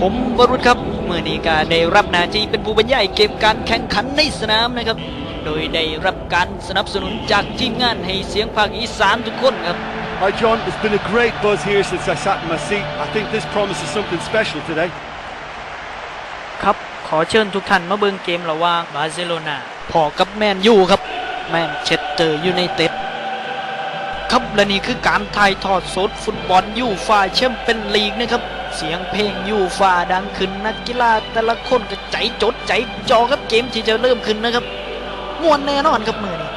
ผมวรุษครับเมื่อนี้ก็ได้รับหน้าที่เป็นผู้บรรยายเกมการแข่งขันในสนามนะครับ โดยได้รับการสนับสนุนจากทีมงานให้เสียงภาคอีสานทุกคนครับ Hi John, it's been a great buzz here since I sat in my seat. I think this promises something special today. ครับ ขอเชิญทุกท่านมาเบิ่งเกมระหว่างบาร์เซโลนาพอกับแมนยูครับ แมนเชสเตอร์ยูไนเต็ดครับและนี่คือการถ่ายทอดสดฟุตบอลยูฟาแชมเปี้ยนลีกนะครับ เสียงเพลงยูฟาดังขึ้นนักกีฬาแต่ละคนก็ใจจดใจจอครับเกมที่จะเริ่มขึ้นนะครับม่วนแน่นอนครับมือนี้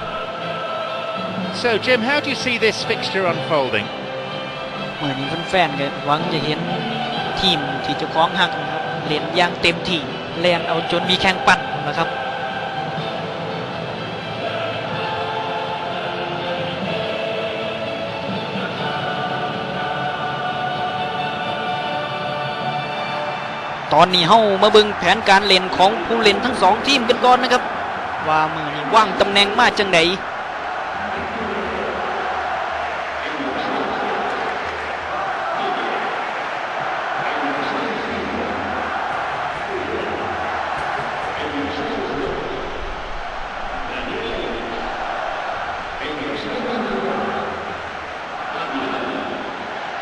So, Jim, how do you see this fixture unfolding? เมื่อนี้แฟนๆก็หวังจะเห็นทีมที่เจ้าของหักนะครับเล่นอย่างเต็มที่แลนเอาจนมีแข่งปั่นนะครับ ตอนนี้เฮามาเบิ่งแผนการเล่นของผู้เล่นทั้งสองทีมกันก่อนนะครับ ว่ามือนี้ว่างตำแหน่งมาจังได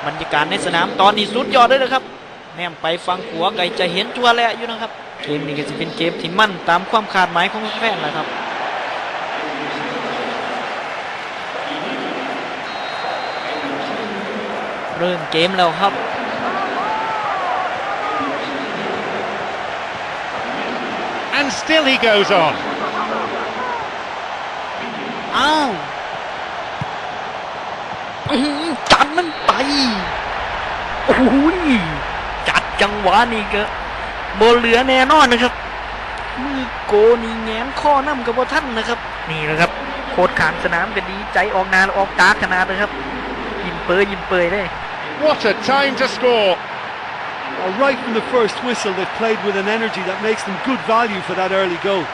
บรรยากาศในสนามตอนนี้สุดยอดเลยนะครับ แนมไปฟังขัวไก่จะเห็นชัวร์แล้วอยู่นะครับเกมนี้ก็จะเป็นเกมที่มั่นตามความคาดหมายของแฟนแหละครับเริ่มเกมแล้วครับ And still he goes on. อ้าวอื้อหือจัดมันไป โอ้ย จัดจังหวะนี่ก็โบเหลือแน่นอนนะครับ มือโกนี่แงนข้อน้ำกับท่านนะครับ นี่นะครับ โคตรขางสนามก็ดีใจออกนาแล้วออกตาขนาดนะครับ ยินเปยยินเปยได้ What a time to score! Well, right from the first whistle, they've played with an energy that makes them good value for that early goal.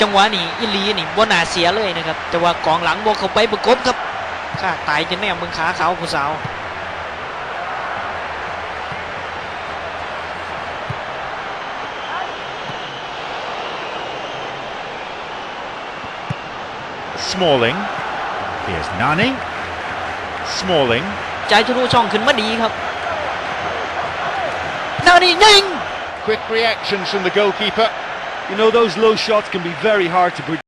จังหวะนี้อิลีนี่บ่น่าเสียเลยนะครับ แต่ว่ากองหลังบ่เข้าไปประกบครับข้าตายจะแน่มึงขาเขาผู้สาว Smalling. Here's Nani. Smalling. ใจทะลุช่องขึ้นมาดีครับนานี่ยิง Quick reactions from the goalkeeper. You know, those low shots can be very hard to predict.